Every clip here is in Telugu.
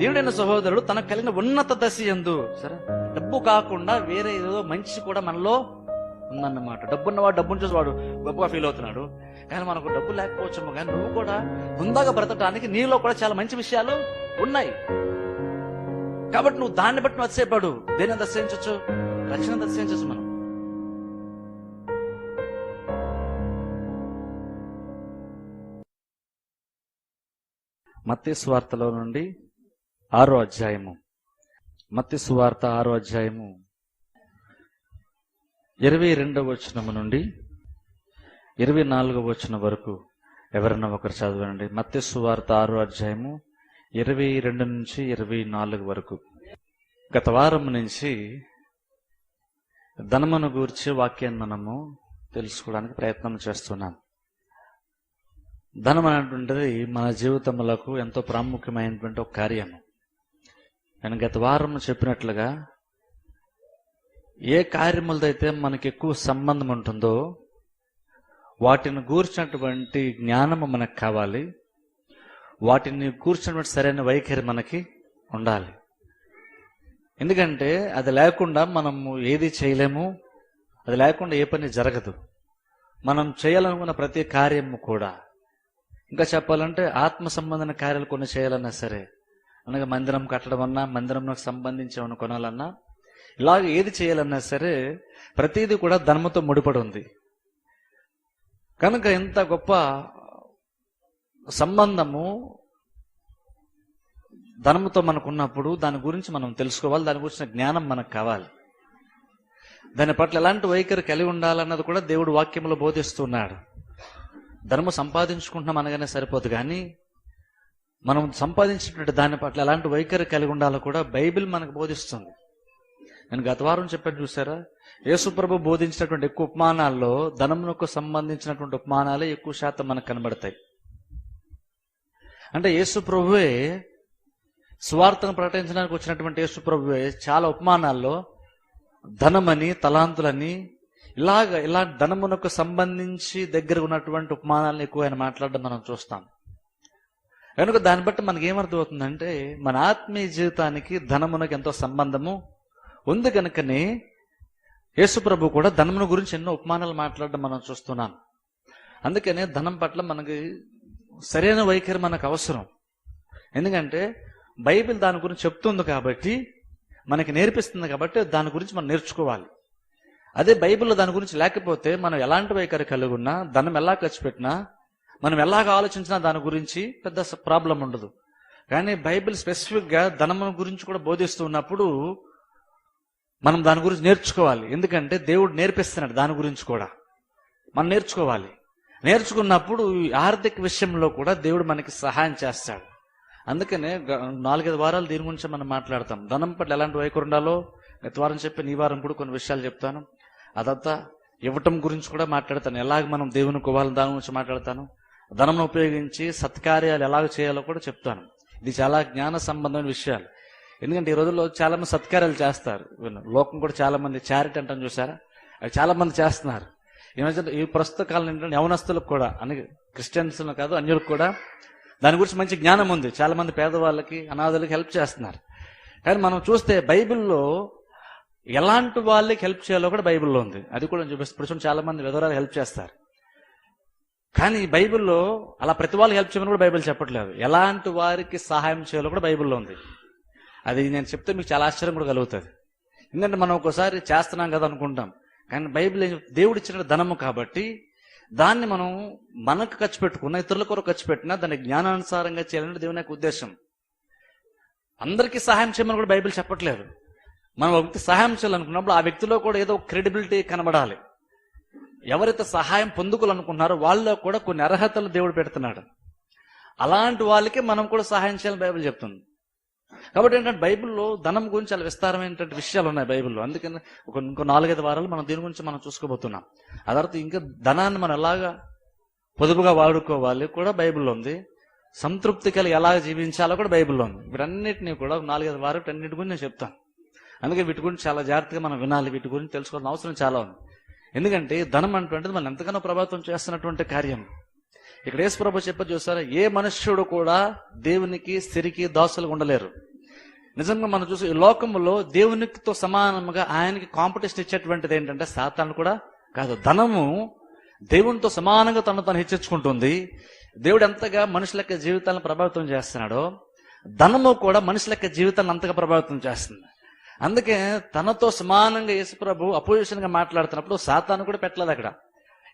దేవుడైన సహోదరుడు తనకు కలిగిన ఉన్నత దశ ఎందు సరే. డబ్బు కాకుండా వేరే ఏదో మంచి కూడా మనలో ఉందన్నమాట. డబ్బు ఉన్నవాడు డబ్బును చూసి వాడు గొప్పగా ఫీల్ అవుతున్నాడు. కానీ మనకు డబ్బు లేకపోవచ్చేమో కానీ నువ్వు కూడా హుందాగా బ్రతకడానికి నీలో కూడా చాలా మంచి విషయాలు ఉన్నాయి. కాబట్టి నువ్వు దాన్ని బట్టి నువ్వు అతిసేపాడు దేని దర్శించవచ్చు రక్షణ దర్శించవచ్చు మనం? మత్తి సువార్తలో నుండి ఆరో అధ్యాయము. మత్తి సువార్త ఆరో అధ్యాయము. ఇరవై రెండవ వచనము నుండి ఇరవై నాలుగవ వచనం వరకు ఎవరన్నా ఒకరు చదవండి. మత్తి సువార్త ఆరో అధ్యాయము ఇరవై రెండు నుంచి ఇరవై నాలుగు వరకు. గత వారం నుంచి ధనమును గూర్చి వాక్యాన్ని మనము తెలుసుకోవడానికి ప్రయత్నం చేస్తున్నాం. ధనం అనేటువంటిది మన జీవితములకు ఎంతో ప్రాముఖ్యమైనటువంటి ఒక కార్యము. నేను గత వారం చెప్పినట్లుగా ఏ కార్యములదైతే మనకి ఎక్కువ సంబంధం ఉంటుందో వాటిని కూర్చున్నటువంటి జ్ఞానము మనకు కావాలి వాటిని కూర్చున్నటువంటి సరైన వైఖరి మనకి ఉండాలి. ఎందుకంటే అది లేకుండా మనము ఏది చేయలేము అది లేకుండా ఏ పని జరగదు. మనం చేయాలనుకున్న ప్రతి కార్యము కూడా. ఇంకా చెప్పాలంటే ఆత్మ సంబంధమైన కార్యాలు కొన్ని చేయాలన్నా సరే అనగా మందిరం కట్టడం అన్నా మందిరంకు సంబంధించి ఏమైనా కొనాలన్నా ఇలాగ ఏది చేయాలన్నా సరే ప్రతిదీ కూడా ధర్మతో ముడిపడి ఉంది కనుక ఎంత గొప్ప సంబంధము ధనముతో మనకున్నప్పుడు దాని గురించి మనం తెలుసుకోవాలి దాని గురించిన జ్ఞానం మనకు కావాలి. దాని పట్ల ఎలాంటి వైఖరి కలిగి ఉండాలన్నది కూడా దేవుడు వాక్యంలో బోధిస్తున్నాడు. ధర్మం సంపాదించుకుంటున్నాం అనగానే సరిపోదు కానీ మనం సంపాదించినటువంటి దాని పట్ల ఎలాంటి వైఖరి కలిగి ఉండాలో కూడా బైబిల్ మనకు బోధిస్తుంది. నేను గత వారం చెప్పాను చూసారా? యేసుప్రభు బోధించినటువంటి ఎక్కువ ఉపమానాల్లో ధనమునకు సంబంధించినటువంటి ఉపమానాలే ఎక్కువ శాతం మనకు కనబడతాయి. అంటే యేసుప్రభువే స్వార్థను ప్రకటించడానికి వచ్చినటువంటి యేసుప్రభువే చాలా ఉపమానాల్లో ధనమని తలాంతులని ఇలాగ ఇలా ధనమునకు సంబంధించి దగ్గర ఉన్నటువంటి ఉపమానాలను ఎక్కువ ఆయన మాట్లాడడం మనం చూస్తాం. కనుక దాన్ని బట్టి మనకి ఏమర్థమవుతుందంటే మన ఆత్మీయ జీవితానికి ధనమునకు ఎంతో సంబంధము ఉంది కనుకనే యేసుప్రభు కూడా ధనమును గురించి ఎన్నో ఉపమానాలు మాట్లాడడం మనం చూస్తున్నాం. అందుకనే ధనం పట్ల మనకి సరైన వైఖరి మనకు అవసరం. ఎందుకంటే బైబిల్ దాని గురించి చెప్తుంది కాబట్టి మనకి నేర్పిస్తుంది కాబట్టి దాని గురించి మనం నేర్చుకోవాలి. అదే బైబిల్లో దాని గురించి లేకపోతే మనం ఎలాంటి వైఖరి కలిగి ఉన్నా ధనం ఎలా ఖర్చు పెట్టినా మనం ఎలాగ ఆలోచించినా దాని గురించి పెద్ద ప్రాబ్లం ఉండదు. కానీ బైబిల్ స్పెసిఫిక్గా ధనము గురించి కూడా బోధిస్తూ ఉన్నప్పుడు మనం దాని గురించి నేర్చుకోవాలి. ఎందుకంటే దేవుడు నేర్పిస్తున్నాడు దాని గురించి కూడా. మనం నేర్చుకోవాలి. నేర్చుకున్నప్పుడు ఈ ఆర్థిక విషయంలో కూడా దేవుడు మనకి సహాయం చేస్తాడు. అందుకనే గ- నాలుగైదు వారాలు దీని గురించి మనం మాట్లాడతాం. ధనం పట్ల ఎలాంటి వైఖరి ఉండాలో గత వారం చెప్పిన ఈ వారం కూడా కొన్ని విషయాలు చెప్తాను. అదంతా ఇవ్వటం గురించి కూడా మాట్లాడతాను. ఎలాగ మనం దేవుని కోవాలని దాని గురించి మాట్లాడతాను? ధనంను ఉపయోగించి సత్కార్యాలు ఎలాగ చేయాలో కూడా చెప్తాను. ఇది చాలా జ్ఞాన సంబంధమైన విషయాలు. ఎందుకంటే ఈ రోజుల్లో చాలా మంది సత్కార్యాలు చేస్తారు లోకం కూడా చాలా మంది చారిటీ అంటాం చూసారా? అవి చాలా మంది చేస్తున్నారు. ఈ ఈ ప్రస్తుత కాలం ఏంటంటే యవనస్తులకు కూడా అని క్రిస్టియన్స్ కాదు అన్యులకు కూడా దాని గురించి మంచి జ్ఞానం ఉంది. చాలా మంది పేదవాళ్ళకి అనాథులకి హెల్ప్ చేస్తున్నారు. కానీ మనం చూస్తే బైబిల్లో ఎలాంటి వాళ్ళకి హెల్ప్ చేయాలో కూడా బైబిల్లో ఉంది. అది కూడా చూపిస్తుంది చూపిస్తాను ఇప్పుడు చాలా మంది విధవరాలు హెల్ప్ చేస్తారు. కానీ బైబిల్లో అలా ప్రతి వాళ్ళు హెల్ప్ చేయమని కూడా బైబిల్ చెప్పట్లేదు. ఎలాంటి వారికి సహాయం చేయాలో కూడా బైబిల్లో ఉంది. అది నేను చెప్తే మీకు చాలా ఆశ్చర్యం కూడా కలుగుతుంది. ఎందుకంటే మనం ఒకసారి చేస్తున్నాం కదా అనుకుంటాం. కానీ బైబిల్ దేవుడు ఇచ్చిన ధనము కాబట్టి దాన్ని మనం మనకు ఖర్చు పెట్టుకున్న ఇతరుల కొరకు ఖర్చు పెట్టినా దాన్ని జ్ఞానానుసారంగా చేయాలంటే దేవుని యొక్క ఉద్దేశం. అందరికీ సహాయం చేయమని కూడా బైబిల్ చెప్పట్లేదు. మనం ఒక వ్యక్తి సహాయం చేయాలనుకున్నప్పుడు ఆ వ్యక్తిలో కూడా ఏదో క్రెడిబిలిటీ కనబడాలి. ఎవరైతే సహాయం పొందుకోవాలనుకుంటున్నారో వాళ్ళలో కూడా కొన్ని అర్హతలు దేవుడు పెడుతున్నాడు. అలాంటి వాళ్ళకి మనం కూడా సహాయం చేయాలని బైబిల్ చెప్తుంది. కాబట్టి ఏంటంటే బైబిల్లో ధనం గురించి చాలా విస్తారమైనటువంటి విషయాలు ఉన్నాయి బైబిల్లో. అందుకని ఒక ఇంకో నాలుగైదు వారాలు మనం దీని గురించి మనం చూసుకోబోతున్నాం. ఆ తర్వాత ఇంకా ధనాన్ని మనం ఎలాగా పొదుపుగా వాడుకోవాలి కూడా బైబిల్లో ఉంది. సంతృప్తి కలిగి ఎలా జీవించాలో కూడా బైబిల్లో ఉంది. వీటన్నిటిని కూడా నాలుగైదు వారాలు అన్నిటి గురించి నేను చెప్తాను. అందుకే వీటి గురించి చాలా జాగ్రత్తగా మనం వినాలి. వీటి గురించి తెలుసుకోవాల్సిన అవసరం చాలా ఉంది. ఎందుకంటే ధనం అటువంటిది మనం ఎంతగానో ప్రభావితం చేస్తున్నటువంటి కార్యం. ఇక్కడ యేసు ప్రభు చెప్ప చూసారా ఏ మనుష్యుడు కూడా దేవునికి స్థిరికి దాసులుగా ఉండలేరు. నిజంగా మనం చూసి ఈ దేవునితో సమానముగా ఆయనకి కాంపిటీషన్ ఇచ్చేటువంటిది ఏంటంటే సాతాను కూడా కాదు. ధనము దేవునితో సమానంగా తను తను హెచ్చించుకుంటుంది. దేవుడు ఎంతగా మనుషుల యొక్క జీవితాలను ప్రభావితం చేస్తున్నాడో ధనము కూడా మనుషుల యొక్క జీవితాలను అంతగా ప్రభావితం చేస్తుంది. అందుకే తనతో సమానంగా యేసుప్రభు అపోజిషన్గా మాట్లాడుతున్నప్పుడు సాతాను కూడా పెట్టలేదు అక్కడ.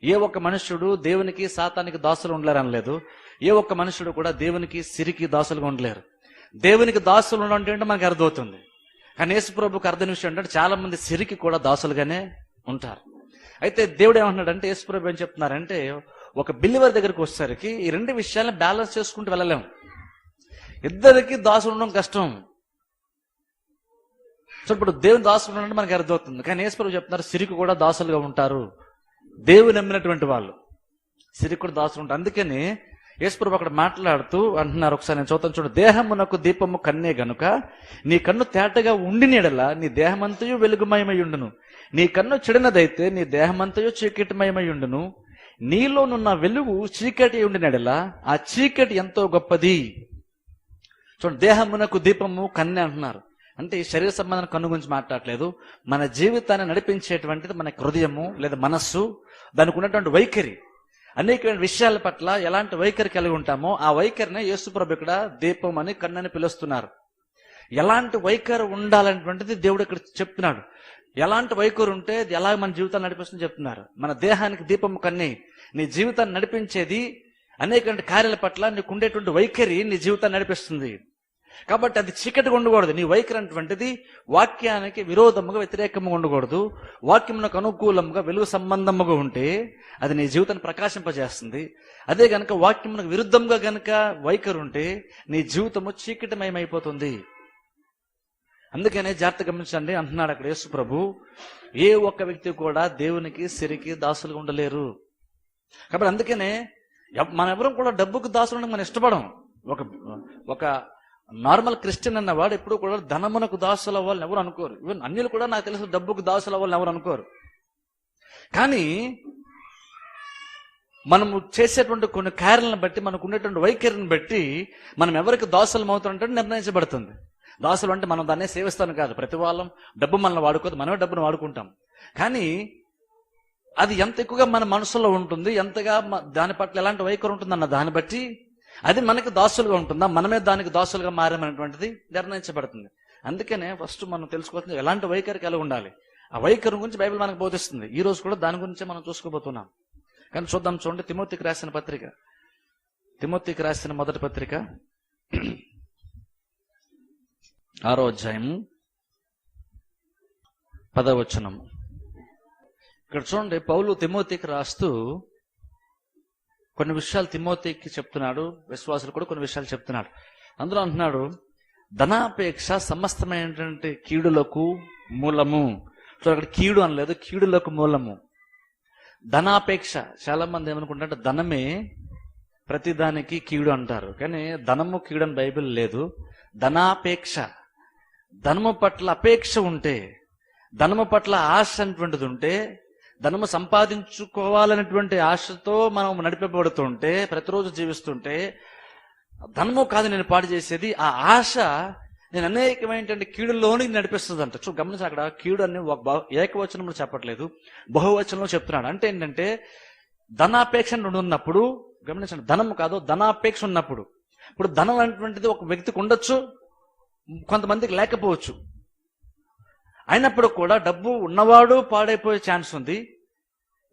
ఏ ఒక్క మనుష్యుడు దేవునికి సాతానికి దాసులు ఉండలేరు అనలేదు ఏ ఒక్క మనుషుడు కూడా దేవునికి సిరికి దాసులుగా ఉండలేరు. దేవునికి దాసులు ఉండడం అంటే మనకు అర్థమవుతుంది. కానీ యేసుప్రభుకి అర్థం విషయం ఏంటంటే చాలా మంది సిరికి కూడా దాసులుగానే ఉంటారు. అయితే దేవుడు ఏమంటున్నాడంటే యేసుప్రభు ఏం చెప్తున్నారంటే ఒక బిల్లివర్ దగ్గరికి వచ్చేసరికి ఈ రెండు విషయాలను బ్యాలెన్స్ చేసుకుంటూ వెళ్ళలేము. ఇద్దరికి దాసులు ఉండడం కష్టం. సో ఇప్పుడు దేవుని దాసులు ఉండడం మనకి అర్థమవుతుంది. కానీ ఈశ్వరు చెప్తున్నారు సిరికి కూడా దాసులుగా ఉంటారు. దేవుని నమ్మినటువంటి వాళ్ళు సిరికి కూడా దాసులు ఉంటారు. అందుకని యేసుప్రభు అక్కడ మాట్లాడుతూ అంటున్నారు ఒకసారి నేను చూద్దాం చూడు. దేహమునకు దీపము కన్నే గనుక నీ కన్ను తేటగా ఉండి నీడల నీ దేహమంతయు వెలుగుమయమై ఉండును. నీ కన్ను చెడినదైతే నీ దేహమంతయు చీకటిమయమై ఉండును. నీలోనున్న వెలుగు చీకటి ఉండి నెడల ఆ చీకటి ఎంతో గొప్పది. చూడండి దేహమునకు దీపము కన్నె అంటున్నారు. అంటే ఈ శరీర సంబంధం కన్ను గురించి మాట్లాడలేదు మన జీవితాన్ని నడిపించేటువంటిది మన హృదయము లేదా మనస్సు దానికి ఉన్నటువంటి వైఖరి. అనేకమైన విషయాల పట్ల ఎలాంటి వైఖరి కలిగి ఉంటామో ఆ వైఖరిని యేసుప్రభు ఇక్కడ దీపం అని కన్నని పిలుస్తున్నారు. ఎలాంటి వైఖరి ఉండాలనేటువంటిది దేవుడు ఇక్కడ చెప్తున్నాడు. ఎలాంటి వైఖరి ఉంటే అది ఎలా మన జీవితాన్ని నడిపిస్తుందని చెప్తున్నారు. మన దేహానికి దీపము కన్ని. నీ జీవితాన్ని నడిపించేది అనేక కార్యాల పట్ల నీకు ఉండేటువంటి వైఖరి నీ జీవితాన్ని నడిపిస్తుంది. కాబట్టి అది చీకటిగా ఉండకూడదు. నీ వైఖరి అటువంటిది వాక్యానికి విరోధముగా వ్యతిరేకంగా ఉండకూడదు. వాక్యమునకు అనుకూలంగా వెలుగు సంబంధముగా ఉంటే అది నీ జీవితాన్ని ప్రకాశింపజేస్తుంది. అదే గనక వాక్యమునకు విరుద్ధంగా గనక వైఖరి ఉంటే నీ జీవితము చీకటిమయమైపోతుంది. అందుకనే జాగ్రత్త గమనించండి. అంటున్నాడు అక్కడ యేసు ప్రభు. ఏ ఒక్క వ్యక్తి కూడా దేవునికి సిరికి దాసులుగా ఉండలేరు. కాబట్టి అందుకనే ఎవ్- మనం ఎవరం కూడా డబ్బుకు దాసులు మనం ఇష్టపడం. ఒక ఒక నార్మల్ క్రిస్టియన్ అన్నవాడు ఎప్పుడు కూడా ధనమునకు దాసులు అవ్వాలని ఎవరు అనుకోరు. ఈవెన్ అన్యులు కూడా నాకు తెలుసు డబ్బుకు దాసులు అవ్వాలని ఎవరు అనుకోరు. కానీ మనము చేసేటువంటి కొన్ని కార్యాలను బట్టి మనకు ఉండేటువంటి వైఖరిని బట్టి మనం ఎవరికి దాసులం అవుతుంటే నిర్ణయించబడుతుంది. దాసులు అంటే మనం దాన్ని సేవిస్తాను కాదు. ప్రతి వాళ్ళం డబ్బు మనల్ని వాడుకోదు మనమే డబ్బును వాడుకుంటాం. కానీ అది ఎంత ఎక్కువగా మన మనసులో ఉంటుంది ఎంతగా దాని పట్ల ఎలాంటి వైఖరి ఉంటుందన్న దాన్ని బట్టి అది మనకి దాసులుగా ఉంటుందా? మనమే దానికి దాసులుగా మారామనేటువంటిది నిర్ణయించబడుతుంది. అందుకనే ఫస్ట్ మనం తెలుసుకోవాల్సింది ఎలాంటి వైఖరి కలిగి ఉండాలి? ఆ వైఖరి గురించి బైబిల్ మనకు బోధిస్తుంది. ఈ రోజు కూడా దాని గురించే మనం చూసుకోబోతున్నాం. కానీ చూద్దాం చూడండి తిమోతికి రాసిన పత్రిక. తిమోతికి రాసిన మొదటి పత్రిక. ఆరో అధ్యాయము. పదవచనము. ఇక్కడ చూడండి పౌలు తిమోతికి రాస్తూ కొన్ని విషయాలు తిమ్మోతికి చెప్తున్నాడు విశ్వాసులు కూడా కొన్ని విషయాలు చెప్తున్నాడు. అందులో అంటున్నాడు ధనాపేక్ష సమస్తమైనటువంటి కీడులకు మూలము. సో అక్కడ కీడు అనలేదు కీడులకు మూలము. ధనాపేక్ష చాలా మంది ఏమనుకుంటారంటే ధనమే ప్రతిదానికి కీడు అంటారు. కానీ ధనము కీడు అని బైబిల్ లేదు. ధనాపేక్ష ధనము పట్ల అపేక్ష ఉంటే ధనము పట్ల ఆశ అటువంటిది ఉంటే ధనము సంపాదించుకోవాలనేటువంటి ఆశతో మనం నడిపబడుతుంటే ప్రతిరోజు జీవిస్తుంటే ధనము కాదు నేను పాడు చేసేది ఆ ఆశ నేను అనేకమైనటువంటి కీడులోనికి నడిపిస్తుంది అంట చూ గమనించి అక్కడ కీడు అని ఒక ఏకవచనంలో చెప్పట్లేదు బహువచనంలో చెప్తున్నాడు. అంటే ఏంటంటే ధనాపేక్ష నుండి ఉన్నప్పుడు గమనించండి ధనం కాదు ధనాపేక్ష ఉన్నప్పుడు. ఇప్పుడు ధనం అనేటువంటిది ఒక వ్యక్తికి ఉండొచ్చు కొంతమందికి లేకపోవచ్చు. అయినప్పుడు కూడా డబ్బు ఉన్నవాడు పాడైపోయే ఛాన్స్ ఉంది.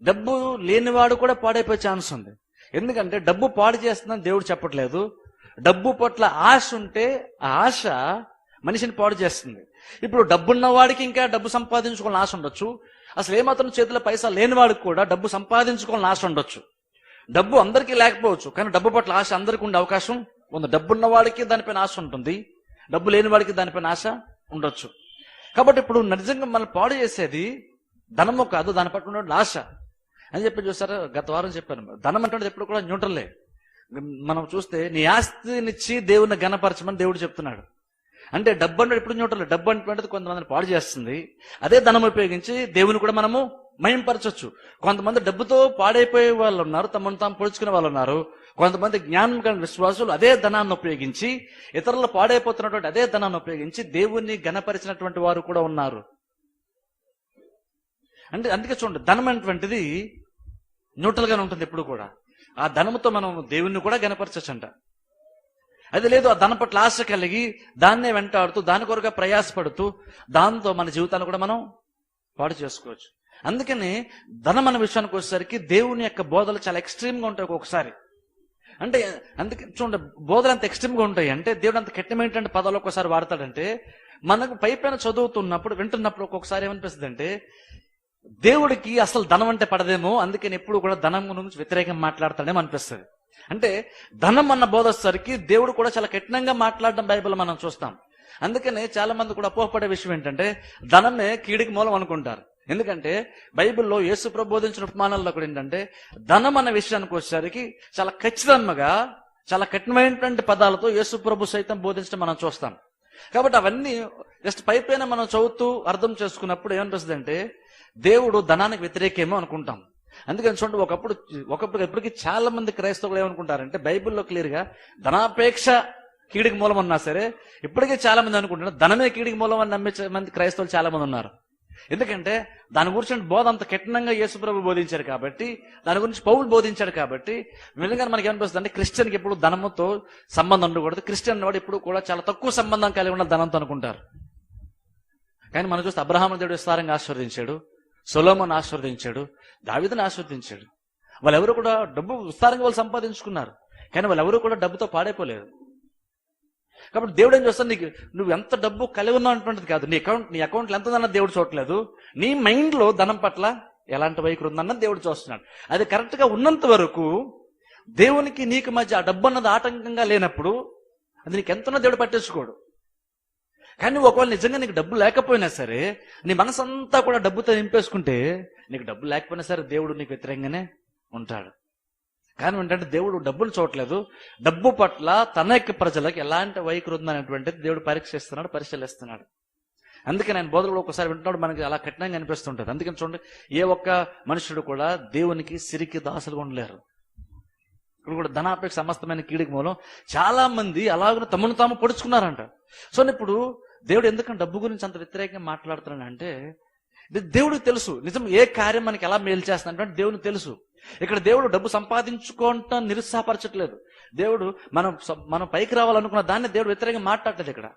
డబ్బు లేనివాడు కూడా పాడైపోయే ఛాన్స్ ఉంది. ఎందుకంటే డబ్బు పాడు చేస్తుందని దేవుడు చెప్పట్లేదు. డబ్బు పట్ల ఆశ ఉంటే ఆ ఆశ మనిషిని పాడు చేస్తుంది. ఇప్పుడు డబ్బున్న వాడికి ఇంకా డబ్బు సంపాదించుకోవాలని ఆశ ఉండొచ్చు. అసలు ఏమాత్రం చేతిలో పైసా లేనివాడికి కూడా డబ్బు సంపాదించుకోవాలని ఆశ ఉండొచ్చు. డబ్బు అందరికీ లేకపోవచ్చు కానీ డబ్బు పట్ల ఆశ అందరికీ ఉండే అవకాశం ఉంది. డబ్బున్న వాడికి దానిపైన ఆశ ఉంటుంది. డబ్బు లేని వాడికి దానిపైన ఆశ ఉండొచ్చు. కాబట్టి ఇప్పుడు నిజంగా మనం పాడు చేసేది ధనము కాదు దాని పట్ల ఉన్న ఆశ అని చెప్పి చూసారా? గత వారం చెప్పాను. ధనం అంటే ఎప్పుడు కూడా న్యూట్రలే. మనం చూస్తే నీ ఆస్తినిచ్చి దేవుని గణపరచమని దేవుడు చెప్తున్నాడు. అంటే డబ్బు అంటే ఎప్పుడు న్యూట్రల్? డబ్బు అంటే కొంతమందిని పాడు చేస్తుంది. అదే ధనం ఉపయోగించి దేవుని కూడా మనము మయంపరచొచ్చు కొంతమంది డబ్బుతో పాడైపోయే వాళ్ళు ఉన్నారు తమను తాము పొడుచుకునే వాళ్ళు ఉన్నారు కొంతమంది జ్ఞానం కలిగిన విశ్వాసులు అదే ధనాన్ని ఉపయోగించి ఇతరులు పాడైపోతున్నటువంటి అదే ధనాన్ని ఉపయోగించి దేవుణ్ణి గణపరిచినటువంటి వారు కూడా ఉన్నారు. అంటే అందుకే చూడండి ధనం అనేటువంటిది న్యూట్రల్గానే ఉంటుంది ఎప్పుడు కూడా. ఆ ధనంతో మనం దేవుణ్ణి కూడా గణపరచచ్చంట అది లేదు ఆ ధనం పట్ల ఆశ కలిగి దాన్నే వెంటాడుతూ దాని కొరగా ప్రయాసపడుతూ దాంతో మన జీవితాన్ని కూడా మనం పాడు చేసుకోవచ్చు. అందుకని ధనం అనే విషయానికి వచ్చేసరికి దేవుని యొక్క బోధలు చాలా ఎక్స్ట్రీమ్గా ఉంటాయి ఒక్కొక్కసారి. అంటే అందుకే చూడండి బోధలు అంత ఎక్స్ట్రీమ్గా ఉంటాయి. అంటే దేవుడు అంత కఠినమైనటువంటి పదాలు ఒక్కోసారి వాడతాడంటే మనకు పై పైన చదువుతున్నప్పుడు వింటున్నప్పుడు ఒక్కొక్కసారి ఏమనిపిస్తుంది అంటే దేవుడికి అసలు ధనం అంటే పడదేమో అందుకని ఎప్పుడు కూడా ధనం గురించి వ్యతిరేకంగా మాట్లాడతాడేమో అనిపిస్తుంది. అంటే ధనం అన్న బోధసరికి దేవుడు కూడా చాలా కఠినంగా మాట్లాడడం బైబిల్ మనం చూస్తాం. అందుకనే చాలా మంది కూడా అపోహపడే విషయం ఏంటంటే ధనమే కీడికి మూలం అనుకుంటారు. ఎందుకంటే బైబిల్లో యేసు ప్రబోధించిన ఉపమానాల్లో కూడా ఏంటంటే ధనం అన్న విషయానికి వచ్చేసరికి చాలా ఖచ్చితంగా చాలా కఠినమైనటువంటి పదాలతో యేసు ప్రభు సైతం బోధించడం మనం చూస్తాం. కాబట్టి అవన్నీ జస్ట్ పైపైన మనం చదువుతూ అర్థం చేసుకున్నప్పుడు ఏమనిపిస్తుంది అంటే దేవుడు ధనానికి వ్యతిరేకేమో అనుకుంటాం. అందుకని చూడండి ఒకప్పుడు ఒకప్పుడు ఇప్పటికీ చాలా మంది క్రైస్తవులు ఏమనుకుంటారంటే బైబిల్లో క్లియర్గా ధనాపేక్ష కీడికి మూలం అన్నా సరే ఇప్పటికే చాలా మంది అనుకుంటున్నారు ధనమే కీడికి మూలం అని నమ్మే మంది క్రైస్తవులు చాలా మంది ఉన్నారు. ఎందుకంటే దాని గురించి బోధ అంత కఠినంగా యేసుప్రభు బోధించారు కాబట్టి దాని గురించి పౌలు బోధించాడు కాబట్టి నిజంగా మనకి ఏమనిపిస్తుంది అంటే క్రిస్టియన్కి ఎప్పుడు ధనముతో సంబంధం ఉండకూడదు. క్రిస్టియన్ వాడు ఎప్పుడు కూడా చాలా తక్కువ సంబంధం కలిగి ఉన్న ధనంతో అనుకుంటారు. కానీ మనం చూస్తే అబ్రహాము దేవుడు విస్తారంగా ఆశీర్వదించాడు సొలోమన్ ఆశీర్వదించాడు దావిదని ఆశీర్వదించాడు. వాళ్ళెవరు కూడా డబ్బు విస్తారంగా వాళ్ళు సంపాదించుకున్నారు. కానీ వాళ్ళెవరూ కూడా డబ్బుతో పాడైపోలేదు. కాబట్టి దేవుడు ఏం చూస్తాను నీకు నువ్వు ఎంత డబ్బు కలిగి ఉన్నావు అంటున్నది కాదు. నీ అకౌంట్ నీ అకౌంట్లో ఎంత ఉందన్న దేవుడు చూడట్లేదు. నీ మైండ్లో ధనం పట్ల ఎలాంటి వైఖరి ఉందన్న దేవుడు చూస్తున్నాడు. అది కరెక్ట్గా ఉన్నంత వరకు దేవునికి నీకు మధ్య ఆ డబ్బు అన్నది ఆటంకంగా లేనప్పుడు అది నీకు ఎంతనో దేవుడు పట్టించుకోడు. కానీ ఒకవేళ నిజంగా నీకు డబ్బు లేకపోయినా సరే నీ మనసంతా కూడా డబ్బుతో నింపేసుకుంటే నీకు డబ్బు లేకపోయినా సరే దేవుడు నీకు వ్యతిరేకంగానే ఉంటాడు. కానీ ఏంటంటే దేవుడు డబ్బులు చూడట్లేదు. డబ్బు పట్ల తన యొక్క ప్రజలకు ఎలాంటి వైఖరి ఉందనేటువంటిది దేవుడు పరీక్షిస్తున్నాడు పరిశీలిస్తున్నాడు. అందుకే నేను బోధనలో ఒకసారి వింటున్నాడు మనకి అలా కఠినంగా అనిపిస్తుంటుంది. అందుకని చూడండి ఏ ఒక్క మనుషుడు కూడా దేవునికి సిరికి దాసులు ఉండలేరు. ఇప్పుడు కూడా ధనాపేక్ష సమస్తమైన కీడికి మూలం చాలా మంది అలాగే తమను తాము పొడుచుకున్నారంట. సో ఇప్పుడు దేవుడు ఎందుకంటే డబ్బు గురించి అంత వ్యతిరేకంగా మాట్లాడుతున్నాడు అంటే దేవుడికి తెలుసు. నిజం ఏ కార్యం మనకి ఎలా మేలు చేస్తున్నాడు దేవునికి తెలుసు. ఇక్కడ దేవుడు డబ్బు సంపాదించుకోవటం నిరుత్సాహపరచట్లేదు. దేవుడు మనం మనం పైకి రావాలనుకున్న దాన్ని దేవుడు వ్యతిరేకంగా మాట్లాడలేదు ఇక్కడ.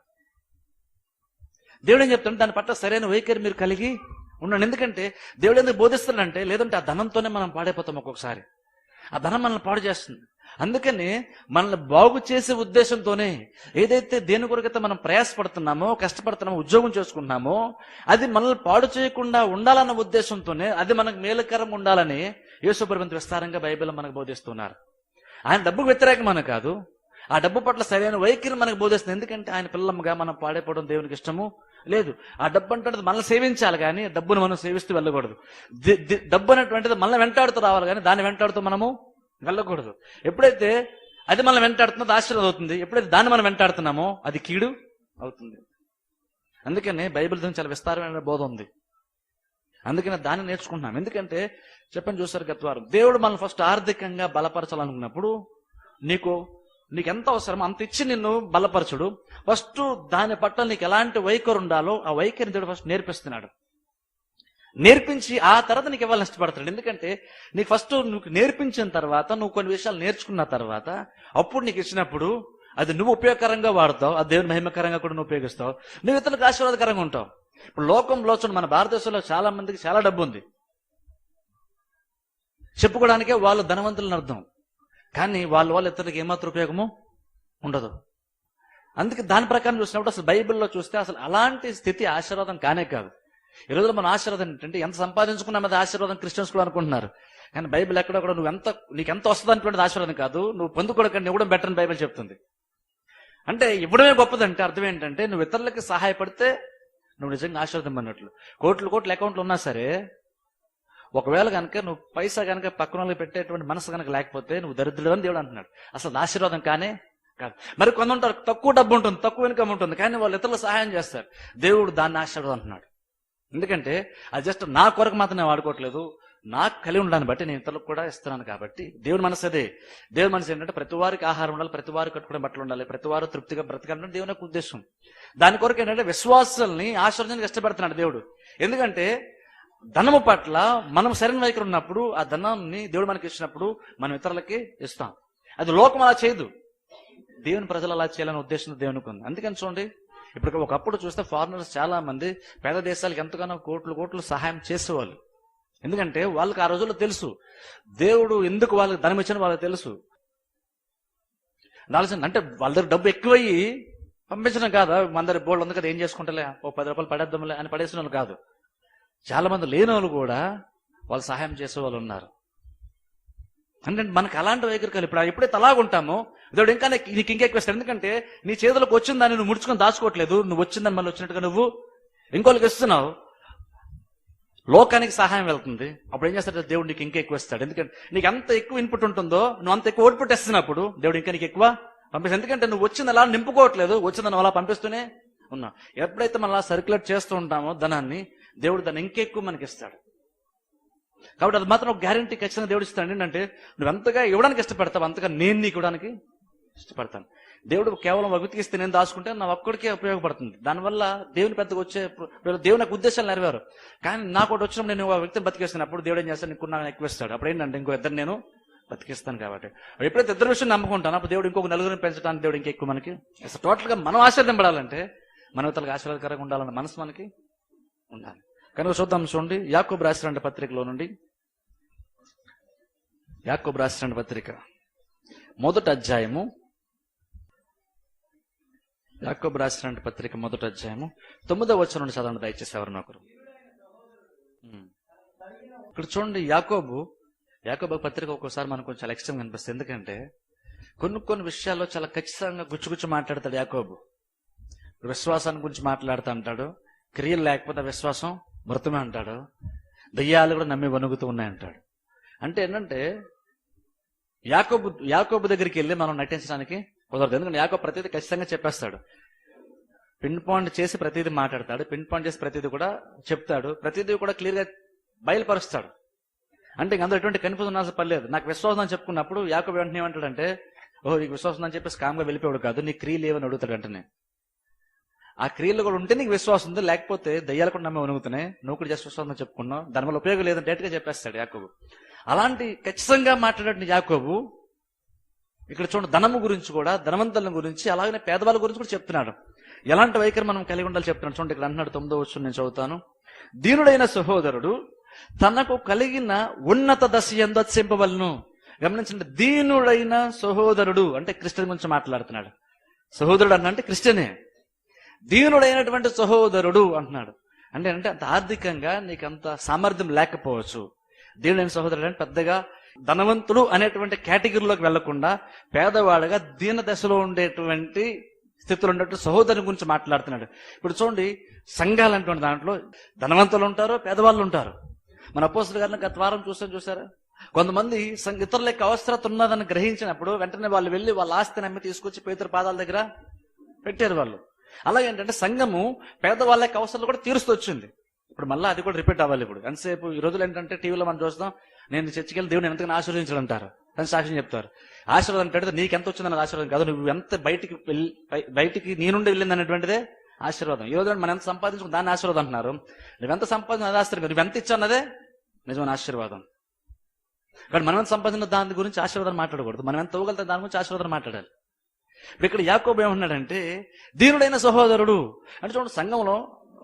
దేవుడు ఏం చెప్తాడు దాని పట్ల సరైన వైఖరి మీరు కలిగి ఉండండి. ఎందుకంటే దేవుడు ఎందుకు బోధిస్తున్నాడంటే లేదంటే ఆ ధనంతోనే మనం పాడైపోతాం ఒక్కొక్కసారి. ఆ ధనం మనల్ని పాడు చేస్తుంది. అందుకని మనల్ని బాగు చేసే ఉద్దేశంతోనే ఏదైతే దేని కొరకైతే మనం ప్రయాసపడుతున్నామో కష్టపడుతున్నామో ఉద్యోగం చేసుకుంటున్నామో అది మనల్ని పాడు చేయకుండా ఉండాలన్న ఉద్దేశంతోనే అది మనకు మేలుకరం ఉండాలని యేసుప్రభుత్వ విస్తారంగా బైబిల్ మనకు బోధిస్తున్నారు. ఆయన డబ్బుకు వ్యతిరేకం అని కాదు. ఆ డబ్బు పట్ల సరైన వైఖరిని మనకు బోధిస్తుంది. ఎందుకంటే ఆయన పిల్లమ్మగా మనం పాడైపోవడం దేవునికి ఇష్టము లేదు. ఆ డబ్బు అంటే మనల్ని సేవించాలి కానీ డబ్బును మనం సేవిస్తూ వెళ్ళకూడదు. డబ్బు అనేటువంటిది మనల్ని వెంటాడుతూ రావాలి కానీ దాన్ని వెంటాడుతూ మనము వెళ్ళకూడదు. ఎప్పుడైతే అది మనం వెంటాడుతుందో ఆశీర్వాదం అవుతుంది ఎప్పుడైతే దాన్ని మనం వెంటాడుతున్నామో అది కీడు అవుతుంది. అందుకనే బైబిల్ గురించి చాలా విస్తారమైన బోధ ఉంది. అందుకనే దాన్ని నేర్చుకుంటున్నాం. ఎందుకంటే చెప్పని చూసారు గత వారం. దేవుడు మనం ఫస్ట్ ఆర్థికంగా బలపరచాలనుకున్నప్పుడు నీకు నీకు ఎంత అవసరం అంత ఇచ్చి నిన్ను బలపరచుడు. ఫస్ట్ దాని పట్ల నీకు ఎలాంటి వైఖరి ఉండాలో ఆ వైఖరిని దేవుడు ఫస్ట్ నేర్పిస్తున్నాడు. నేర్పించి ఆ తర్వాత నీకు ఇవ్వాలని ఇష్టపడతాడు ఎందుకంటే నీకు ఫస్ట్ నువ్వు నేర్పించిన తర్వాత నువ్వు కొన్ని విషయాలు నేర్చుకున్న తర్వాత అప్పుడు నీకు ఇచ్చినప్పుడు అది నువ్వు ఉపయోగకరంగా వాడతావు అది దేవుని మహిమకరంగా కూడా నువ్వు ఉపయోగిస్తావు. నువ్వు ఇతరులకు ఆశీర్వాదకరంగా ఉంటావు. ఇప్పుడు లోకంలో చూడండి మన భారతదేశంలో చాలా మందికి చాలా డబ్బు ఉంది. చెప్పుకోవడానికే వాళ్ళు ధనవంతులను అర్థం. కానీ వాళ్ళ వాళ్ళ ఇతరులకు ఏమాత్రం ఉపయోగము ఉండదు. అందుకే దాని ప్రకారం చూసినప్పుడు అసలు బైబిల్లో చూస్తే అసలు అలాంటి స్థితి ఆశీర్వాదం కానే కాదు. ఈ రోజుల్లో మన ఆశీర్వాదం ఏంటంటే ఎంత సంపాదించుకున్నా మీద ఆశీర్వాదం క్రిస్టియన్స్ కూడా అనుకుంటున్నారు. కానీ బైబిల్ ఎక్కడ కూడా నువ్వు ఎంత నీకు ఎంత వస్తుంది అనేటువంటిది ఆశీర్వాదం కాదు. నువ్వు పొందుకోవడం ఇవ్వడం బెటర్ అని బైబిల్ చెప్తుంది. అంటే ఇవ్వడమే గొప్పదంటే అర్థం ఏంటంటే నువ్వు ఇతరులకి సహాయపడితే నువ్వు నిజంగా ఆశీర్వాదం అన్నట్లు కోట్లు కోట్ల అకౌంట్లు ఉన్నా సరే ఒకవేళ కనుక నువ్వు పైసా కనుక పక్కన వాళ్ళకి పెట్టేటువంటి మనసు కనుక లేకపోతే నువ్వు దరిద్రుడని దేవుడు అంటున్నాడు. అసలు ఆశీర్వాదం కానే కాదు. మరి కొంత ఉంటారు తక్కువ డబ్బు ఉంటుంది తక్కువ ఇన్కమ్ ఉంటుంది కానీ వాళ్ళు ఇతరులు సహాయం చేస్తారు. దేవుడు దాన్ని ఆశీర్వాదం అంటున్నాడు ఎందుకంటే అది జస్ట్ నా కొరకు మాత్రం నేను వాడుకోవట్లేదు. నాకు కలిగి ఉండడాన్ని బట్టి నేను ఇతరులకు కూడా ఇస్తున్నాను కాబట్టి దేవుని మనసు అదే. దేవుని మనసు ఏంటంటే ప్రతి వారికి ఆహారం ఉండాలి ప్రతి వారు కట్టుకునే బట్టలు ఉండాలి ప్రతి వారు తృప్తిగా బ్రతకాలంటే దేవుని యొక్క ఉద్దేశం. దాని కొరకు ఏంటంటే విశ్వాసాలని ఆశ్చర్యానికి ఇష్టపడుతున్నాడు దేవుడు. ఎందుకంటే ధనము పట్ల మనం సరైన వైఖరి ఉన్నప్పుడు ఆ ధనాన్ని దేవుడు మనకి ఇచ్చినప్పుడు మనం ఇతరులకి ఇస్తాం. అది లోకం అలా చేయదు. దేవుని ప్రజలు అలా చేయాలనే ఉద్దేశం దేవునికి ఉంది. అందుకని చూడండి ఇప్పుడు ఒకప్పుడు చూస్తే ఫారినర్స్ చాలా మంది పేద దేశాలకు ఎంతగానో కోట్లు కోట్లు సహాయం చేసేవాళ్ళు. ఎందుకంటే వాళ్ళకి ఆ రోజుల్లో తెలుసు. దేవుడు ఎందుకు వాళ్ళకి ధనం ఇచ్చిన వాళ్ళకి తెలుసు. నాలుగు అంటే వాళ్ళ దగ్గర డబ్బు ఎక్కువయ్యి పంపించడం కాదా? మన దగ్గర బోర్డు ఉంది కదా ఏం చేసుకుంటలే? ఓ పది రూపాయలు పడేద్దాంలే అని పడేసిన వాళ్ళు కాదు. చాలా మంది లేని వాళ్ళు కూడా వాళ్ళు సహాయం చేసే వాళ్ళు ఉన్నారు. అంటే మనకు అలాంటి వైఖరి ఇప్పుడు ఎప్పుడైతే అలాగుంటామో దేవుడు ఇంకా నీకు ఇంకా ఎక్కువ ఇస్తాడు. ఎందుకంటే నీ చేతులకు వచ్చిన దాన్ని నువ్వు ముడుచుకొని దాచుకోవట్లేదు. నువ్వు వచ్చిందని మళ్ళీ వచ్చినట్టుగా నువ్వు ఇంకోళ్ళకి ఇస్తున్నావు. లోకానికి సహాయం వెళ్తుంది. అప్పుడు ఏం చేస్తాడు దేవుడు నీకు ఇంకా ఎక్కువ ఇస్తాడు. ఎందుకంటే నీకు ఎంత ఎక్కువ ఇన్పుట్ ఉంటుందో నువ్వు అంత ఎక్కువ అవుట్పుట్ ఇస్తున్నప్పుడు దేవుడు ఇంకా నీకు ఎక్కువ పంపిస్తాడు. ఎందుకంటే నువ్వు వచ్చింది అలా నింపుకోవట్లేదు. వచ్చిందని అలా పంపిస్తూనే ఉన్నావు. ఎప్పుడైతే మనం అలా సర్క్యులేట్ చేస్తూ ఉంటామో ధనాన్ని దేవుడు దాన్ని ఇంకెక్కువ మనకి ఇస్తాడు. కాబట్టి అది మాత్రం ఒక గ్యారంటీ ఖచ్చితంగా దేవుడు ఇస్తాడు. ఏంటంటే నువ్వు ఎంతగా ఇవ్వడానికి ఇష్టపడతావు అంతగా నేను నీకు ఇవ్వడానికి ఇష్టపడతాను. దేవుడు కేవలం ఒక వ్యక్తికి ఇస్తే నేను దాచుకుంటే నా ఒక్కడికే ఉపయోగపడుతుంది. దానివల్ల దేవుని పెద్దగా వచ్చే దేవుని యొక్క ఉద్దేశాలు నెరవేరు కానీ నాకు ఒకటి వచ్చినప్పుడు నేను ఒక వ్యక్తిని బతికేస్తాను. అప్పుడు దేవుడు ఏం చేస్తాను నీకు నాకు ఎక్కువేస్తాడు. అప్పుడు ఏంటంటే ఇంకో ఇద్దరు నేను బతికిస్తాను కాబట్టి. ఎప్పుడైతే ఇద్దరు విషయం నమ్ముకుంటాను అప్పుడు దేవుడు ఇంకొక నలుగురిని పెంచడానికి దేవుడు ఇంకా ఎక్కువ మనకి టోటల్గా మనం ఆశీర్వదింపడాలంటే మన ఇతరులకు ఆశీర్వాదకరంగా ఉండాలన్న మనసు మనకి ఉండాలి. కనుక చూద్దాం చూడండి. యాకోబు రాసిన పత్రికలో నుండి. యాకోబు రాసిన పత్రిక. మొదటి అధ్యాయము. యాకోబు రాసిన పత్రిక మొదటి అధ్యాయము. తొమ్మిదవ వచ్చిన నుండి చదవండి దయచేసి ఎవరిని ఒకరు. ఇక్కడ చూడండి యాకోబు యాకోబు పత్రిక ఒక్కోసారి మనకు కొంచెం చాలా ఇష్టం కనిపిస్తుంది. ఎందుకంటే కొన్ని కొన్ని విషయాల్లో చాలా ఖచ్చితంగా గుచ్చుగుచ్చు మాట్లాడతాడు యాకోబు. విశ్వాసాన్ని గురించి మాట్లాడుతూ అంటాడు క్రియలు లేకపోతే విశ్వాసం మృతమే అంటాడు. దయ్యాలు కూడా నమ్మి వణుగుతూ ఉన్నాయంటాడు. అంటే ఏంటంటే యాకోబు యాకోబు దగ్గరికి వెళ్ళి మనం నటించడానికి కుదరదు. ఎందుకంటే యాకోబు ప్రతిదీ ఖచ్చితంగా చెప్పేస్తాడు. పిన్ పాయింట్ చేసి ప్రతిదీ మాట్లాడతాడు. పిన్ పాయింట్ చేసి ప్రతిదీ కూడా చెప్తాడు. ప్రతిదీ కూడా క్లియర్గా బయలుపరుస్తాడు. అంటే ఇంక ఎటువంటి కన్ఫ్యూజన్ ఉన్నా పర్లేదు నాకు విశ్వాసం అని చెప్పుకున్నప్పుడు యాకోబు వెంటనే ఏమంటాడంటే ఓహో నీకు విశ్వాసం అని చెప్పేసి కామ్గా వెళ్ళిపోయాడు కాదు. నీ క్రియలు ఏమని అడుగుతాడు వెంటనే. ఆ క్రియలు కూడా ఉంటే నీకు విశ్వాసం ఉంది. లేకపోతే దయ్యాలు కూడా నమ్మే వణుగుతున్నాయి నువ్వు కూడా జస్ట్ విశ్వాసం అని చెప్పుకున్నావు దానివల్ల ఉపయోగం లేదని డైరెక్ట్గా చెప్పేస్తాడు యాకోబు. అలాంటి ఖచ్చితంగా మాట్లాడే యాకోబు. ఇక్కడ చూడండి ధనము గురించి కూడా ధనవంతుల గురించి అలాగనే పేదవాళ్ళ గురించి కూడా చెప్తున్నాడు. ఎలాంటి వైఖరి మనం కలిగి ఉండాలి చెప్తున్నాడు. చూడండి ఇక్కడ అంటున్నాడు తొమ్మిదో వచ్చు నేను చదువుతాను. దీనుడైన సహోదరుడు తనకు కలిగిన ఉన్నత దశ ఎందు చింపవలను గమనించండి దీనుడైన సహోదరుడు అంటే క్రిస్టియన్ గురించి మాట్లాడుతున్నాడు. సహోదరుడు అన్న అంటే క్రిస్టియనే. దీనుడైనటువంటి సహోదరుడు అంటున్నాడు. అంటే అంటే అంత ఆర్థికంగా నీకు అంత సామర్థ్యం లేకపోవచ్చు. దీనుడైన సహోదరుడు అంటే పెద్దగా ధనవంతుడు అనేటువంటి కేటగిరీలోకి వెళ్ళకుండా పేదవాడుగా దీన దశలో ఉండేటువంటి స్థితిలో ఉన్నట్టు సహోదరుని గురించి మాట్లాడుతున్నాడు. ఇప్పుడు చూడండి సంఘాలు అనేటువంటి దాంట్లో ధనవంతులు ఉంటారు పేదవాళ్ళు ఉంటారు. మన అపోస్తుల గారిని గత వారం చూసాం చూసారా? కొంతమంది సంఘ ఇతరుల యొక్క అవసరత ఉన్నదని గ్రహించినప్పుడు వెంటనే వాళ్ళు వెళ్ళి వాళ్ళ ఆస్తిని అమ్మి తీసుకొచ్చి పేదల పాదాల దగ్గర పెట్టారు వాళ్ళు. అలాగే ఏంటంటే సంఘము పేదవాళ్ళకి అవసరాలు కూడా తీరుస్తూ వచ్చింది. ఇప్పుడు మళ్ళీ అది కూడా రిపీట్ అవ్వాలి ఇప్పుడు. ఎంతసేపు ఈ రోజులు ఏంటంటే టీవీలో మనం చూస్తాం నేను చర్చికి వెళ్ళి దేవుని ఎంతగానో ఆశీర్వదించాడు అంటారు. అని సాక్ష్యం చెప్తారు. ఆశీర్వాదం పెడితే నీకు ఎంత వచ్చిందన్న ఆశీర్వాదం కాదు. నువ్వు ఎంత బయటికి వెళ్ళి బయటికి నీ నుండి వెళ్ళింది అనేటువంటిదే ఆశీర్వాదం. ఈ రోజు మనం ఎంత సంపాదించుకుని దాన్ని ఆశీర్వాదం అంటున్నారు. నువ్వెంత సంపాదించిన అది ఆశ్చర్యం నువ్వెంత ఎంత నిజమైన ఆశీర్వాదం. కానీ మనం ఎంత సంపాదించిన దాని గురించి ఆశీర్వాదం మాట్లాడకూడదు. మనం ఎంత ఇవ్వగలుగుతాం దాని గురించి ఆశీర్వాదం మాట్లాడాలి. ఇప్పుడు ఇక్కడ యాకోబు ఏమన్నాడంటే దీనుడైన సహోదరుడు. అంటే చూడండి సంఘంలో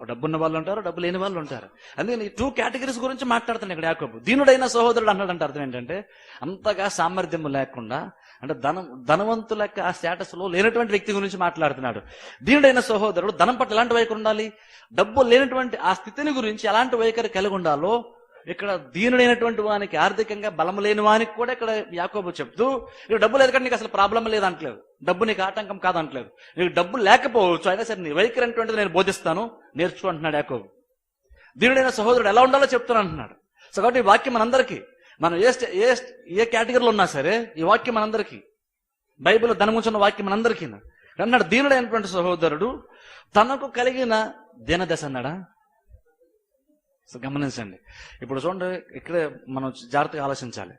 డబ్బున్న వాళ్ళు ఉంటారు డబ్బు లేని వాళ్ళు ఉంటారు. అందుకని టూ కేటగిరీస్ గురించి మాట్లాడుతున్నాడు ఇక్కడ యాకోబు. దీనుడైన సహోదరుడు అన్నాడంటే అర్థం ఏంటంటే అంతగా సామర్థ్యం లేకుండా అంటే ధనం ధనవంతుల ఆ స్టేటస్లో లేనటువంటి వ్యక్తి గురించి మాట్లాడుతున్నాడు. దీనుడైన సహోదరుడు ధనం పట్ల ఎలాంటి వైఖరి ఉండాలి? డబ్బు లేనటువంటి ఆ స్థితిని గురించి ఎలాంటి వైఖరి కలిగి ఉండాలో ఇక్కడ దీనుడైనటువంటి వానికి ఆర్థికంగా బలం లేని వానికి కూడా ఇక్కడ యాకోబు చెప్తూ నీకు డబ్బు లేదు కానీ నీకు అసలు ప్రాబ్లం లేదంటలేదు డబ్బు నీకు ఆటంకం కాదంటలేదు నీకు డబ్బు లేకపోవచ్చు అయినా సరే నీ వైఖరి అనేటువంటిది నేను బోధిస్తాను నేర్చు అంటున్నాడు యాకోబు. దీనుడైన సహోదరుడు ఎలా ఉండాలో చెప్తాను అంటున్నాడు. సో కాబట్టి ఈ వాక్యం మనందరికీ మనం ఏ ఏ ఏ కేటగిరీలో ఉన్నా సరే ఈ వాక్యం మనందరికీ బైబిల్లో ధనముంచున్న వాక్యం మనందరికీ అన్నాడు దీనుడైనటువంటి సహోదరుడు తనకు కలిగిన దినదశ అన్నాడా? సో గమనించండి. ఇప్పుడు చూడండి ఇక్కడే మనం జాగ్రత్తగా ఆలోచించాలి.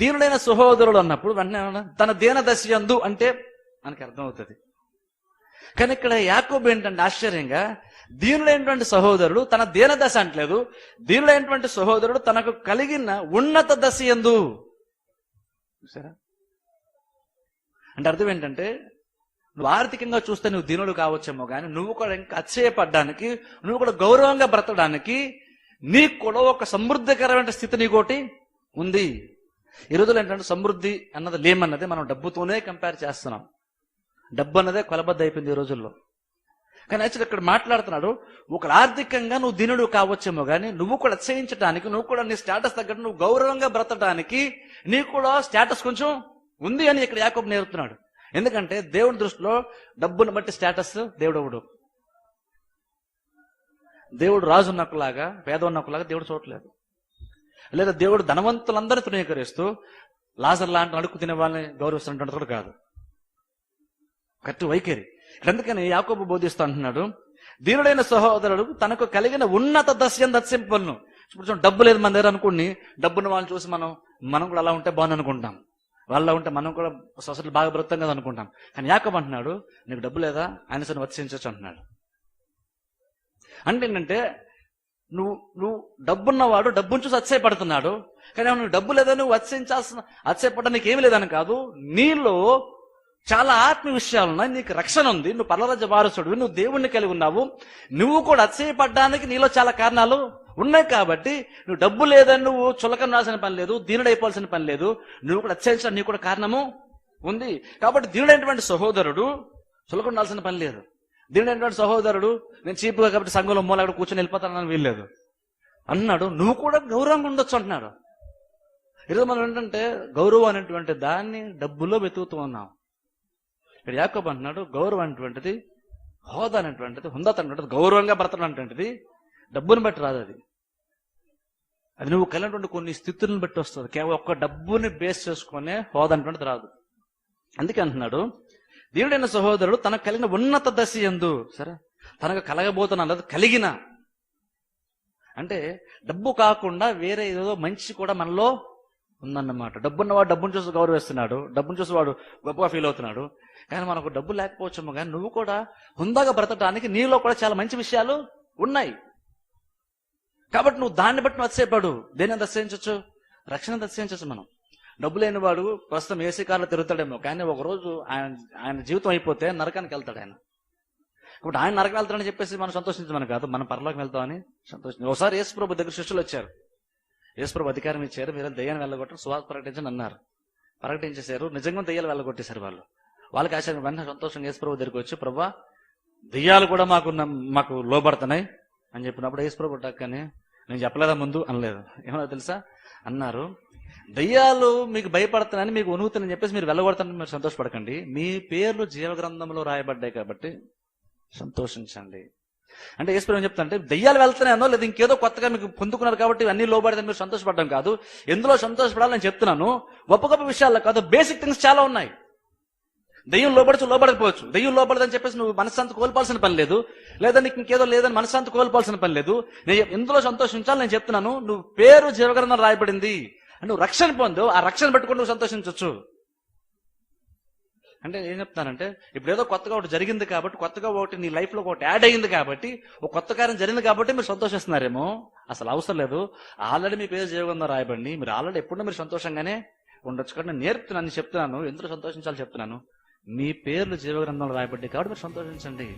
దీనుడైన సహోదరుడు అన్నప్పుడు వెంటనే తన దీన దశ ఎందు అంటే మనకి అర్థమవుతుంది. కానీ ఇక్కడ యాకోబు ఏంటంటే ఆశ్చర్యంగా దీనుడైనటువంటి సహోదరుడు తన దీన దశ అంటలేదు. దీనుడైనటువంటి సహోదరుడు తనకు కలిగిన ఉన్నత దశ ఎందు చూసారా? అంటే అర్థం ఏంటంటే నువ్వు ఆర్థికంగా చూస్తే నువ్వు దీనుడు కావచ్చేమో కానీ నువ్వు కూడా ఇంకా అచ్చయపడ్డానికి నువ్వు కూడా గౌరవంగా బ్రతకడానికి నీకు కూడా ఒక సమృద్ధికరమైన స్థితి నీకోటి ఉంది. ఈ రోజులు ఏంటంటే సమృద్ధి అన్నది లేమన్నది మనం డబ్బుతోనే కంపేర్ చేస్తున్నాం. డబ్బు అన్నదే కొలబద్ద అయిపోయింది ఈ రోజుల్లో. కానీ యాక్చువల్ ఇక్కడ మాట్లాడుతున్నాడు ఒక ఆర్థికంగా నువ్వు దినుడు కావచ్చేమో కానీ నువ్వు కూడా అతిశయించడానికి నువ్వు కూడా నీ స్టేటస్ తగ్గట్టు నువ్వు గౌరవంగా బ్రతడానికి నీకు కూడా స్టేటస్ కొంచెం ఉంది అని ఇక్కడ యాకబ్ నేర్పుతున్నాడు. ఎందుకంటే దేవుని దృష్టిలో డబ్బును బట్టి స్టేటస్ దేవుడు దేవుడు రాజు ఉన్నకులాగా పేదవున్నకులాగా దేవుడు చూడలేదు లేదా దేవుడు ధనవంతులందరినీ తృణీకరిస్తూ లాజర్ లాంటి అడుగు తినే వాళ్ళని గౌరవిస్తున్నట్టు కూడా కాదు. కరెక్ట్ వైఖరి. అందుకని యాకోబు బోధిస్తూ అంటున్నాడు దీనుడైన సహోదరుడు తనకు కలిగిన ఉన్నత దస్యం దస్యంపలను ఇప్పుడు డబ్బు లేదు మన దగ్గర అనుకుని డబ్బున్న వాళ్ళని చూసి మనం మనం కూడా అలా ఉంటే బాగుంది అనుకుంటాం. వాళ్ళ ఉంటే మనం కూడా సొసైటీ బాగా బ్రతాం కదా అనుకుంటాం. కానీ యాకబ్ అంటున్నాడు నీకు డబ్బు లేదా? ఆయన సరే వచ్చి అంటున్నాడు. అంటే ఏంటంటే నువ్వు నువ్వు డబ్బున్నవాడు డబ్బును చూసి అతిశయపడుతున్నాడు కానీ నువ్వు డబ్బు లేదా? నువ్వు అత్సించాల్సిన అత్సేపడడానికి ఏమి లేదని కాదు. నీలో చాలా ఆత్మ విషయాలు ఉన్నాయి. నీకు రక్షణ ఉంది. నువ్వు పర్లరాజ వారసుడు నువ్వు దేవుణ్ణి కలిగి ఉన్నావు. నువ్వు కూడా అతిశయపడడానికి నీలో చాలా కారణాలు ఉన్నాయి కాబట్టి నువ్వు డబ్బు లేదని నువ్వు చులకన రాసిన పని లేదు. దీనుడైపోవాల్సిన పని లేదు. నువ్వు కూడా అతిశయించడం నీకు కూడా కారణము ఉంది. కాబట్టి దీనుడైనటువంటి సహోదరుడు చులకన రాల్సిన పని లేదు. దీనుడైనటువంటి సహోదరుడు నేను చీపుగా కాబట్టి సంఘంలో మూల అక్కడ కూర్చొని వెళ్ళిపోతానని వీల్లేదు. అన్నాడు నువ్వు కూడా గౌరవంగా ఉండొచ్చు అంటున్నాడు. ఈరోజు మనం ఏంటంటే గౌరవం అనేటువంటి దాన్ని డబ్బులో వెతుకుతూ ఉన్నాం. ఇక్కడ యాకబ్ అంటున్నాడు గౌరవం అనేటువంటిది హోదా అనేటువంటిది హుందత అనేటువంటిది గౌరవంగా బ్రతడం అనేటువంటిది డబ్బుని బట్టి రాదు అది. అది నువ్వు కలిగినటువంటి కొన్ని స్థితులను బట్టి వస్తుంది. కేవలం ఒక్క డబ్బుని బేస్ చేసుకునే హోదా అనేటువంటిది రాదు. అందుకే అంటున్నాడు దేవుడైన సహోదరుడు తనకు కలిగిన ఉన్నత దశ ఎందు సరే తనకు కలగబోతున్నా లేదా కలిగిన అంటే డబ్బు కాకుండా వేరే ఏదో మంచి కూడా మనలో ఉందన్నమాట. డబ్బున్నవాడు డబ్బును చూసి గౌరవిస్తున్నాడు డబ్బును చూసి వాడు గొప్పగా ఫీల్ అవుతున్నాడు. కానీ మనకు డబ్బు లేకపోవచ్చేమో కానీ నువ్వు కూడా హుందాగా బ్రతకడానికి నీలో కూడా చాలా మంచి విషయాలు ఉన్నాయి. కాబట్టి నువ్వు దాన్ని బట్టి నువ్వు అతిసేపాడు దేని దర్శించవచ్చు రక్షణ దర్శించవచ్చు మనం. డబ్బు లేనివాడు ప్రస్తుతం ఏసీ కార్లో తిరుగుతాడేమో కానీ ఒకరోజు ఆయన ఆయన జీవితం అయిపోతే నరకానికి వెళ్తాడు ఆయన. ఇప్పుడు ఆయన నరకం వెళ్తాడని చెప్పేసి మనం సంతోషించమని కాదు మనం పరలోకి వెళ్తామని సంతోషించి ఒకసారి యేసు ప్రభు దగ్గర శిష్యులు వచ్చారు. యేసు ప్రభు అధికారం ఇచ్చారు మీరు దయ్యాన్ని వెళ్ళగొట్టడం సువాస ప్రకటించని అన్నారు. ప్రకటించేశారు నిజంగా దయ్యాలు వెళ్ళగొట్టేశారు వాళ్ళు. వాళ్ళకి ఆశ్చర్యం వెంటనే సంతోషంగా యేసు ప్రభు దగ్గరికి వచ్చి ప్రభా దయ్యాలు కూడా మాకు మాకు లోబడుతున్నాయి అని చెప్పినప్పుడు యేసు ప్రభు టక్కని నేను చెప్పలేదా ముందు? అనలేదు. ఏమన్నా తెలుసా? అన్నారు. దయ్యాలు మీకు భయపడుతున్నాయని మీకు ఉనుగుతుందని చెప్పేసి మీరు వెళ్ళగొడతానని మీరు సంతోషపడకండి. మీ పేర్లు జీవగ్రంథంలో రాయబడ్డాయి కాబట్టి సంతోషించండి. అంటే ఈశ్వరం ఏం చెప్తానంటే దయ్యాలు వెళ్తున్నాయనో లేదా ఇంకేదో కొత్తగా మీకు పొందుకున్నారు కాబట్టి అన్ని లోబడితే మీరు సంతోషపడడం కాదు. ఎందులో సంతోషపడాలని చెప్తున్నాను? గొప్ప గొప్ప విషయాల్లో కాదు బేసిక్ థింగ్స్ చాలా ఉన్నాయి. దయ్యం లోబడచ్చు లోబడకపోవచ్చు. దయ్యం లోబడదని చెప్పేసి నువ్వు మనశ్శాంతి కోల్పోవాల్సిన పని లేదు. లేదా నీకు ఇంకేదో లేదని మనశ్శాంతి కోల్పోవాల్సిన పని లేదు. నేను ఎందులో సంతోషించాలి నేను చెప్తున్నాను? నువ్వు పేరు జీవగ్రంథం రాయబడింది. నువ్వు రక్షణ పొందు ఆ రక్షణ పెట్టుకుని నువ్వు సంతోషించవచ్చు అంటే ఏం చెప్తానంటే ఇప్పుడు ఏదో కొత్తగా ఒకటి జరిగింది కాబట్టి కొత్తగా ఒకటి నీ లైఫ్లో ఒకటి యాడ్ అయ్యింది కాబట్టి ఒక కొత్త కార్యం జరిగింది కాబట్టి మీరు సంతోషిస్తున్నారేమో? అసలు అవసరం లేదు. ఆల్రెడీ మీ పేరు జీవగంధం రాయబండి మీరు ఆల్రెడీ ఎప్పుడూ మీరు సంతోషంగానే ఉండొచ్చు. కానీ నేను నేర్పుతున్నాను చెప్తున్నాను. ఎందుకు సంతోషించాలి చెప్తున్నాను. మీ పేర్లు జీవగ్రంథంలో రాయబడ్డాయి కాబట్టి మీరు సంతోషించండి.